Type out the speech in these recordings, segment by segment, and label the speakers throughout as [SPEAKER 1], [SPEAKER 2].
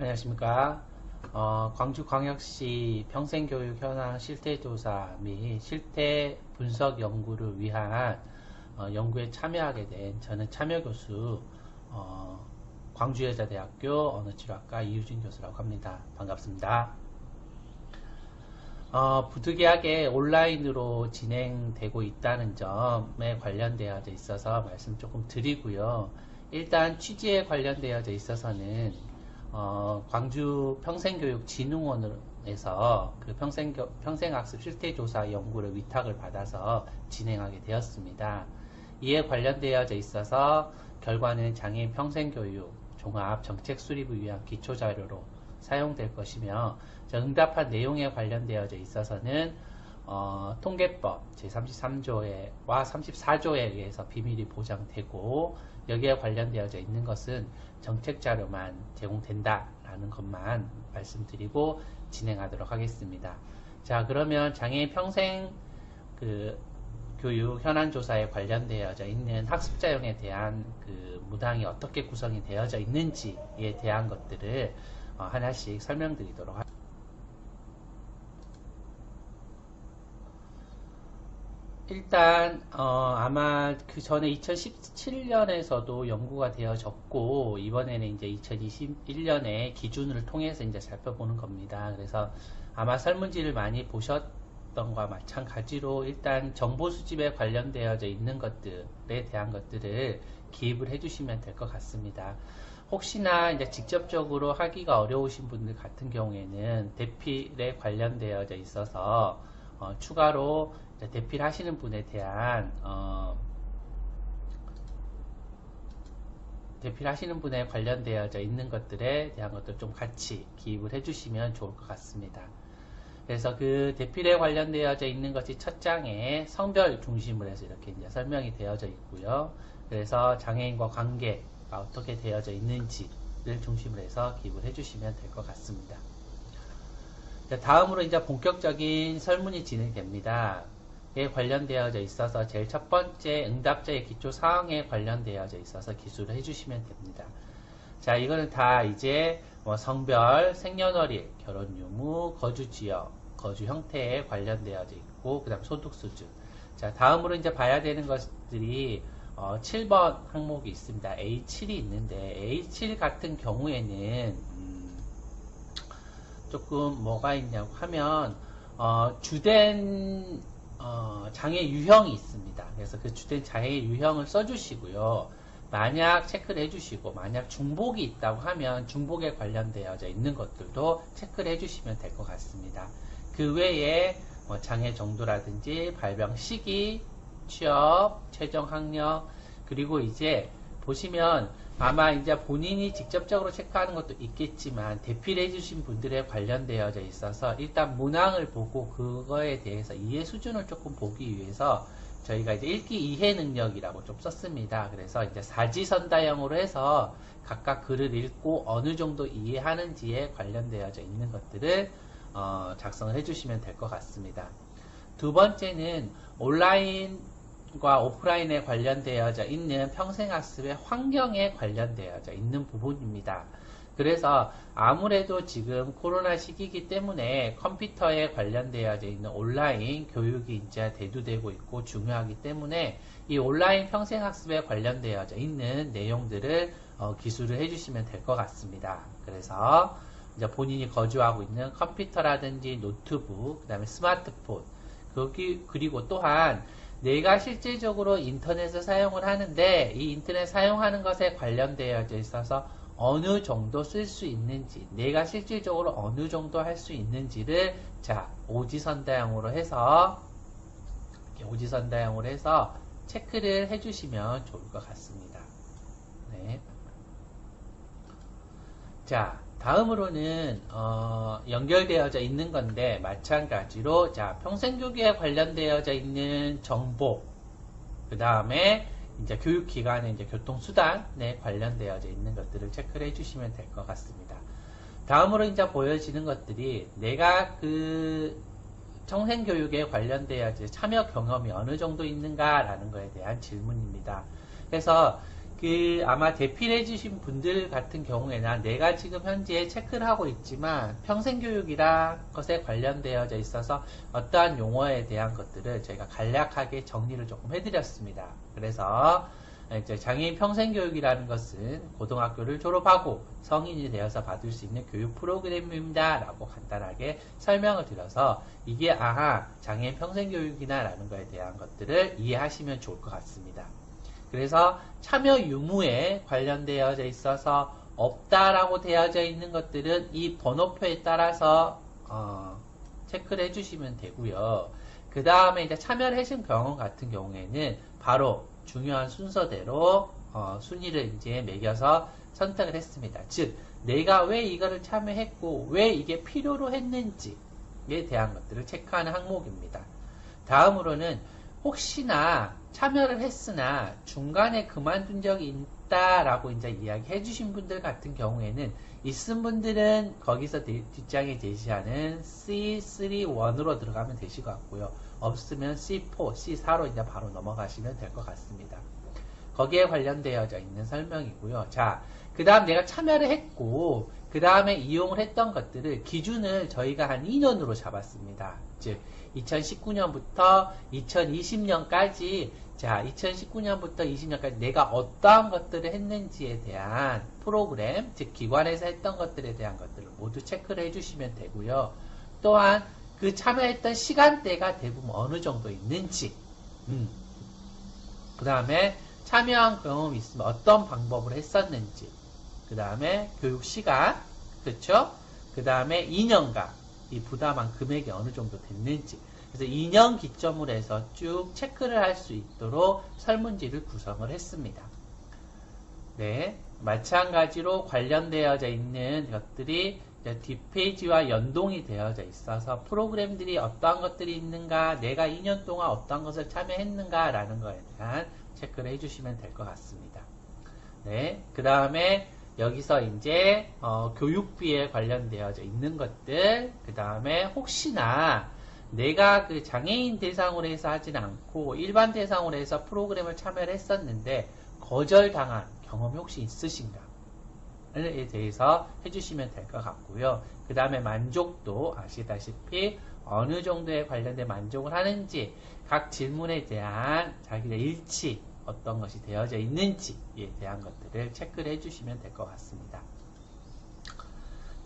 [SPEAKER 1] 안녕하십니까. 어, 광주광역시 평생교육 현황 실태조사 및 실태 분석 연구를 위한 어, 연구에 참여하게 된 저는 참여교수 어, 광주여자대학교 언어치료학과 이유진 교수라고 합니다. 반갑습니다. 어, 부득이하게 온라인으로 진행되고 있다는 점에 관련되어져 있어서 말씀 조금 드리고요. 일단 취지에 관련되어져 있어서는 어, 광주 평생교육진흥원에서 그 평생교, 평생학습 실태조사 연구를 위탁을 받아서 진행하게 되었습니다. 이에 관련되어져 있어서 결과는 장애인 평생교육 종합 정책 수립을 위한 기초자료로 사용될 것이며 응답한 내용에 관련되어져 있어서는 어, 통계법 제33조와 34조에 의해서 비밀이 보장되고 여기에 관련되어져 있는 것은 정책 자료만 제공된다라는 것만 말씀드리고 진행하도록 하겠습니다. 자 그러면 장애인 평생 그 교육 현안 조사에 관련되어져 있는 학습 자용에 대한 그 무당이 어떻게 구성이 되어져 있는지에 대한 것들을 어, 하나씩 설명드리도록 하겠습니다. 일단 어, 아마 그 전에 2017년에서도 연구가 되어졌고 이번에는 이제 2021년에 기준을 통해서 이제 살펴보는 겁니다. 그래서 아마 설문지를 많이 보셨던 것과 마찬가지로 일단 정보 수집에 관련되어져 있는 것들에 대한 것들을 기입을 해주시면 될 것 같습니다. 혹시나 이제 직접적으로 하기가 어려우신 분들 같은 경우에는 대필에 관련되어져 있어서 어, 추가로 대필 하시는 분에 대한 어, 대필 하시는 분에 관련되어져 있는 것들에 대한 것들 좀 같이 기입을 해주시면 좋을 것 같습니다. 그래서 그 대필에 관련되어져 있는 것이 첫 장에 성별 중심으로 해서 이렇게 이제 설명이 되어져 있고요. 그래서 장애인과 관계가 어떻게 되어져 있는지를 중심으로 해서 기입을 해주시면 될 것 같습니다. 다음으로 이제 본격적인 설문이 진행됩니다. 에 관련되어져 있어서 제일 첫 번째 응답자의 기초 사항에 관련되어져 있어서 기술을 해주시면 됩니다. 자, 이거는 다 이제 뭐 성별, 생년월일, 결혼 유무, 거주 지역, 거주 형태에 관련되어져 있고, 그 다음 소득 수준. 자, 다음으로 이제 봐야 되는 것들이 어, 7번 항목이 있습니다. A7이 있는데, A7 같은 경우에는, 음, 조금 뭐가 있냐고 하면, 어, 주된 어, 장애 유형이 있습니다. 그래서 그 주된 장애 유형을 써주시고요. 만약 체크를 해주시고 만약 중복이 있다고 하면 중복에 관련되어져 있는 것들도 체크를 해주시면 될 것 같습니다. 그 외에 뭐 장애 정도라든지 발병 시기, 취업, 최종 학력 그리고 이제 보시면 아마 이제 본인이 직접적으로 체크하는 것도 있겠지만 대필해 주신 분들에 관련되어져 있어서 일단 문항을 보고 그거에 대해서 이해 수준을 조금 보기 위해서 저희가 이제 읽기 이해 능력이라고 좀 썼습니다. 그래서 이제 사지선다형으로 해서 각각 글을 읽고 어느 정도 이해하는지에 관련되어져 있는 것들을 어, 작성을 해주시면 될 것 같습니다. 두 번째는 온라인 과 오프라인에 관련되어져 있는 평생학습의 환경에 관련되어져 있는 부분입니다. 그래서 아무래도 지금 코로나 시기이기 때문에 컴퓨터에 관련되어져 있는 온라인 교육이 이제 대두되고 있고 중요하기 때문에 이 온라인 평생학습에 관련되어져 있는 내용들을 어, 기술을 해주시면 될 것 같습니다. 그래서 이제 본인이 거주하고 있는 컴퓨터라든지 노트북, 그 다음에 스마트폰, 그리고 또한 내가 실질적으로 인터넷을 사용을 하는데 이 인터넷 사용하는 것에 관련되어져 있어서 어느 정도 쓸 수 있는지 내가 실질적으로 어느 정도 할 수 있는지를 자 오지선다형으로 해서 오지선다형으로 해서 체크를 해주시면 좋을 것 같습니다. 네. 자 다음으로는 어, 연결되어져 있는 건데 마찬가지로 자 평생교육에 관련되어져 있는 정보 그 다음에 이제 교육기관의 이제 교통수단에 관련되어져 있는 것들을 체크를 해주시면 될 것 같습니다. 다음으로 이제 보여지는 것들이 내가 그 청생교육에 관련되어져 참여 경험이 어느 정도 있는가라는 것에 대한 질문입니다. 그래서 그 아마 대필해 주신 분들 같은 경우에는 내가 지금 현재 체크를 하고 있지만 평생교육이란 것에 관련되어져 있어서 어떠한 용어에 대한 것들을 저희가 간략하게 정리를 조금 해드렸습니다. 그래서 이제 장애인 평생교육이라는 것은 고등학교를 졸업하고 성인이 되어서 받을 수 있는 교육 프로그램입니다. 라고 간단하게 설명을 드려서 이게 아하 장애인 평생교육이나 라는 것에 대한 것들을 이해하시면 좋을 것 같습니다. 그래서 참여 유무에 관련되어져 있어서 없다라고 되어져 있는 것들은 이 번호표에 따라서 어, 체크를 해주시면 되고요. 그 다음에 이제 참여를 하신 경험 같은 경우에는 바로 중요한 순서대로 어, 순위를 이제 매겨서 선택을 했습니다. 즉 내가 왜 이거를 참여했고 왜 이게 필요로 했는지에 대한 것들을 체크하는 항목입니다. 다음으로는 혹시나 참여를 했으나 중간에 그만둔 적이 있다라고 이제 이야기해 주신 분들 같은 경우에는 있은 분들은 거기서 뒷장에 제시하는 C31으로 들어가면 되실 것 같고요. 없으면 C4, C4로 이제 바로 넘어가시면 될 것 같습니다. 거기에 관련되어져 있는 설명이고요. 자, 그 다음 내가 참여를 했고, 그 다음에 이용을 했던 것들을 기준을 저희가 한 2년으로 잡았습니다. 즉, 2019년부터 2020년까지 자, 2019년부터 20년까지 내가 어떠한 것들을 했는지에 대한 프로그램, 즉 기관에서 했던 것들에 대한 것들을 모두 체크를 해주시면 되고요. 또한 그 참여했던 시간대가 대부분 어느 정도 있는지, 음. 그 다음에 참여한 경험이 있으면 어떤 방법을 했었는지, 그 다음에 교육 시간, 그렇죠? 그 다음에 2년간 이 부담한 금액이 어느 정도 됐는지, 그래서 2년 기점으로 해서 쭉 체크를 할 수 있도록 설문지를 구성을 했습니다. 네, 마찬가지로 관련되어져 있는 것들이 뒷페이지와 연동이 되어져 있어서 프로그램들이 어떠한 것들이 있는가, 내가 2년 동안 어떠한 것을 참여했는가 라는 것에 대한 체크를 해주시면 될 것 같습니다. 네, 그 다음에 여기서 이제 어, 교육비에 관련되어져 있는 것들, 그 다음에 혹시나 내가 그 장애인 대상으로 해서 하진 않고 일반 대상으로 해서 프로그램을 참여를 했었는데 거절당한 경험이 혹시 있으신가? 에 대해서 해주시면 될 것 같고요. 그 다음에 만족도 아시다시피 어느 정도에 관련된 만족을 하는지 각 질문에 대한 자기의 일치 어떤 것이 되어져 있는지에 대한 것들을 체크를 해주시면 될 것 같습니다.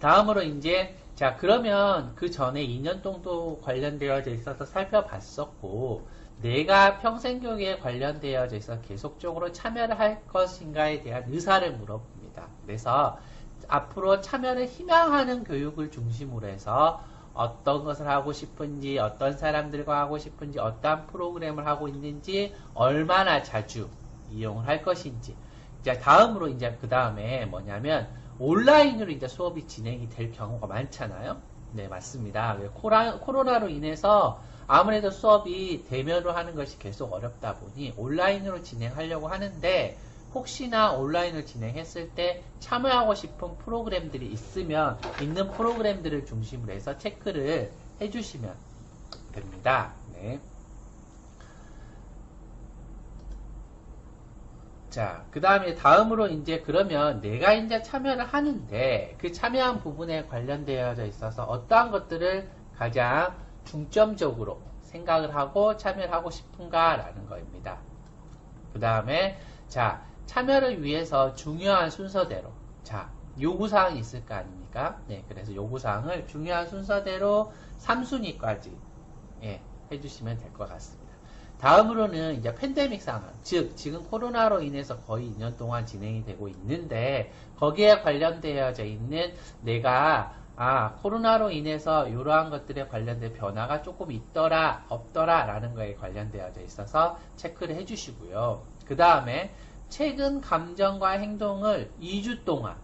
[SPEAKER 1] 다음으로 이제 자 그러면 그 전에 2년 정도 관련되어져 있어서 살펴봤었고 내가 평생교육에 관련되어져 있어 계속적으로 참여를 할 것인가에 대한 의사를 물어봅니다. 그래서 앞으로 참여를 희망하는 교육을 중심으로 해서 어떤 것을 하고 싶은지, 어떤 사람들과 하고 싶은지, 어떤 프로그램을 하고 있는지, 얼마나 자주 이용을 할 것인지. 자, 다음으로 이제 그 다음에 뭐냐면, 온라인으로 이제 수업이 진행이 될 경우가 많잖아요. 네, 맞습니다. 코라, 코로나로 인해서 아무래도 수업이 대면으로 하는 것이 계속 어렵다 보니 온라인으로 진행하려고 하는데 혹시나 온라인을 진행했을 때 참여하고 싶은 프로그램들이 있으면 있는 프로그램들을 중심으로 해서 체크를 해주시면 됩니다. 네. 자, 그 다음에 다음으로 이제 그러면 내가 이제 참여를 하는데 그 참여한 부분에 관련되어져 있어서 어떠한 것들을 가장 중점적으로 생각을 하고 참여를 하고 싶은가라는 거입니다. 그 다음에 자, 참여를 위해서 중요한 순서대로 자, 요구사항이 있을 거 아닙니까? 네, 그래서 요구사항을 중요한 순서대로 3순위까지 예, 해주시면 될 것 같습니다. 다음으로는 이제 팬데믹 상황, 즉 지금 코로나로 인해서 거의 2년 동안 진행이 되고 있는데 거기에 관련되어져 있는 내가 아 코로나로 인해서 이러한 것들에 관련된 변화가 조금 있더라 없더라 라는 거에 관련되어져 있어서 체크를 해주시고요. 그 다음에 최근 감정과 행동을 2주 동안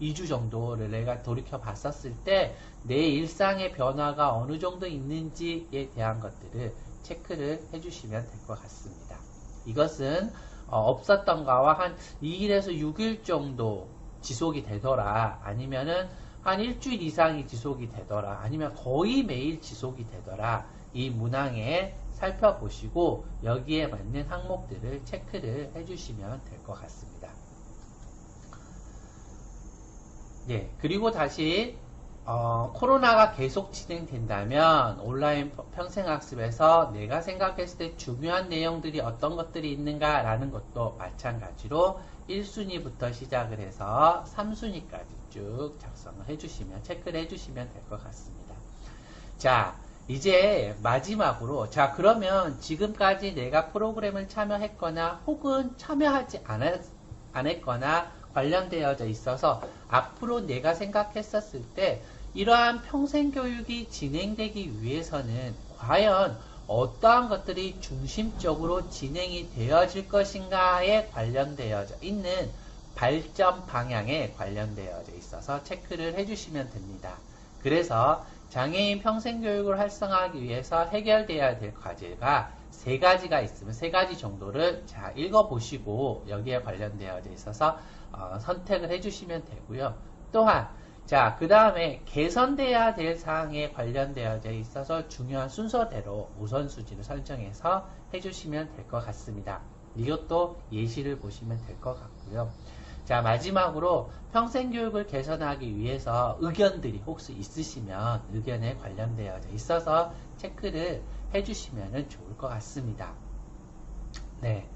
[SPEAKER 1] 2주 정도를 내가 돌이켜 봤었을 때 내 일상의 변화가 어느 정도 있는지에 대한 것들을 체크를 해주시면 될 것 같습니다. 이것은 어, 없었던 가와 한 2일에서 6일 정도 지속이 되더라. 아니면은 한 일주일 이상이 지속이 되더라. 아니면 거의 매일 지속이 되더라. 이 문항에 살펴보시고 여기에 맞는 항목들을 체크를 해주시면 될 것 같습니다. 네, 그리고 다시 어, 코로나가 계속 진행된다면 온라인 평생학습에서 내가 생각했을 때 중요한 내용들이 어떤 것들이 있는가 라는 것도 마찬가지로 1순위부터 시작을 해서 3순위까지 쭉 작성을 해주시면 체크를 해주시면 될 것 같습니다. 자, 이제 마지막으로 자 그러면 지금까지 내가 프로그램을 참여했거나 혹은 참여하지 않았, 않았거나 관련되어져 있어서 앞으로 내가 생각했었을 때 이러한 평생교육이 진행되기 위해서는 과연 어떠한 것들이 중심적으로 진행이 되어질 것인가에 관련되어져 있는 발전 방향에 관련되어져 있어서 체크를 해주시면 됩니다. 그래서 장애인 평생교육을 활성화하기 위해서 해결되어야 될 과제가 세 가지가 있으면 세 가지 정도를 자 읽어보시고 여기에 관련되어져 있어서 어, 선택을 해주시면 되고요. 또한 자, 그 다음에 개선돼야 될 사항에 관련되어져 있어서 중요한 순서대로 우선순위를 설정해서 해주시면 될 것 같습니다. 이것도 예시를 보시면 될 것 같고요. 자, 마지막으로 평생교육을 개선하기 위해서 의견들이 혹시 있으시면 의견에 관련되어져 있어서 체크를 해주시면 좋을 것 같습니다. 네.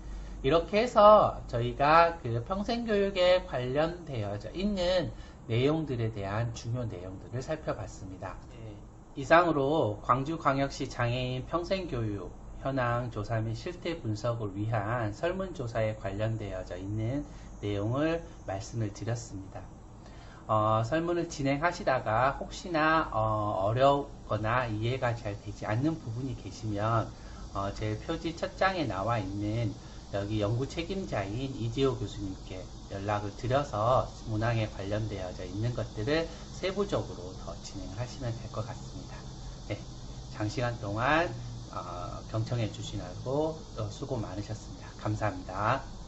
[SPEAKER 1] 이렇게 해서 저희가 그 평생교육에 관련되어져 있는 내용들에 대한 중요 내용들을 살펴봤습니다. 네, 이상으로 광주광역시 장애인 평생교육 현황 조사 및 실태 분석을 위한 설문조사에 관련되어져 있는 내용을 말씀을 드렸습니다. 어, 설문을 진행하시다가 혹시나 어, 렵거나 이해가 잘 되지 않는 부분이 계시면 어, 제 표지 첫 장에 나와 있는 여기 연구 책임자인 이재호 교수님께 연락을 드려서 문항에 관련되어져 있는 것들을 세부적으로 더 진행하시면 될 것 같습니다. 네, 장시간 동안 어, 경청해 주시느라고 수고 많으셨습니다. 감사합니다.